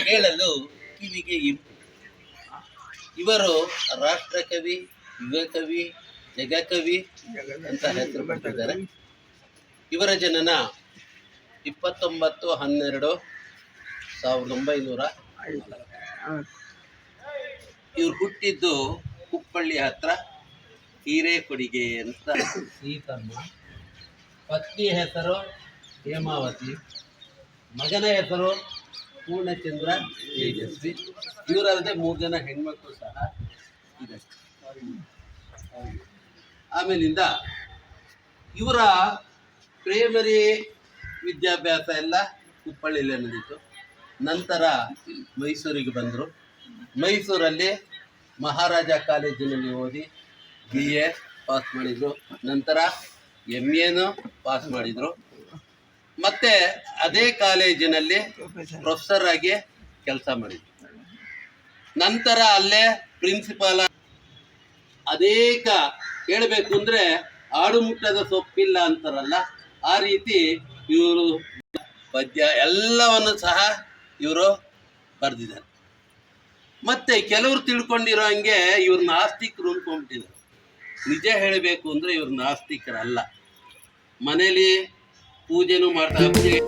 ಕೇಳಲು ಕಿವಿಗೆ ಇಂಪು ಇವರು ರಾಷ್ಟ್ರಕವಿ ಯುವ ಕವಿ ಜಗಕವಿ ಅಂತ ಹೆಸರು ಪಟ್ಟಿದ್ದಾರೆ ಇವರ ಜನನ ಇಪ್ಪತ್ತೊಂಬತ್ತು ಹನ್ನೆರಡು ಸಾವಿರದ ಒಂಬೈನೂರ ಇವ್ರು ಹುಟ್ಟಿದ್ದು ಕುಪ್ಪಳ್ಳಿ ಹತ್ರ, ಹಿರೇಕೊಡಿಗೆ ಅಂತ. ಪತ್ನಿ ಹೆಸರು ಹೇಮಾವತಿ, ಮಗನ ಹೆಸರು ಪೂರ್ಣಚಂದ್ರ ತೇಜಸ್ವಿ. ಇವರಲ್ಲದೆ ಮೂರು ಜನ ಹೆಣ್ಮಕ್ಳು ಸಹ ಇದೆ ಆಮೇಲಿಂದ ಇವರ ಪ್ರೈಮರಿ ವಿದ್ಯಾಭ್ಯಾಸ ಎಲ್ಲ ಕುಪ್ಪಳ್ಳಿಯಲ್ಲೇ ನಡೀತು ನಂತರ ಮೈಸೂರಿಗೆ ಬಂದರು. ಮೈಸೂರಲ್ಲಿ ಮಹಾರಾಜ ಕಾಲೇಜಿನಲ್ಲಿ ಓದಿ ಬಿ ಎ ಪಾಸ್ ಮಾಡಿದರು. ನಂತರ ಎಂ ಎನು ಪಾಸ್ ಮಾಡಿದರು. ಮತ್ತೆ ಅದೇ ಕಾಲೇಜಿನಲ್ಲಿ ಪ್ರೊಫೆಸರ್ ಆಗಿ ಕೆಲಸ ಮಾಡಿದ್ರು. ನಂತರ ಅಲ್ಲೇ ಪ್ರಿನ್ಸಿಪಾಲ ಅನೇಕ ಹೇಳಬೇಕು ಅಂದ್ರೆ ಆಡು ಮುಟ್ಟದ ಸೊಪ್ಪಿಲ್ಲ ಅಂತಾರಲ್ಲ ಆ ರೀತಿ ಇವರು ಪದ್ಯ ಎಲ್ಲವನ್ನು ಸಹ ಇವರು ಬರೆದಿದ್ದಾರೆ. ಮತ್ತೆ ಕೆಲವರು ತಿಳ್ಕೊಂಡಿರೋ ಹಂಗೆ ಇವ್ರು ನಾಸ್ತಿಕರು ಅನ್ಕೊಂಡ್ಬಿಟ್ಟಿದ್ದಾರೆ ನಿಜ ಹೇಳಬೇಕು ಅಂದ್ರೆ ಇವ್ರು ನಾಸ್ತಿಕರಲ್ಲ. ಮನೇಲಿ ಪೂಜೆನೂ ಮಾಡ್ತಾ ಪೂಜೆ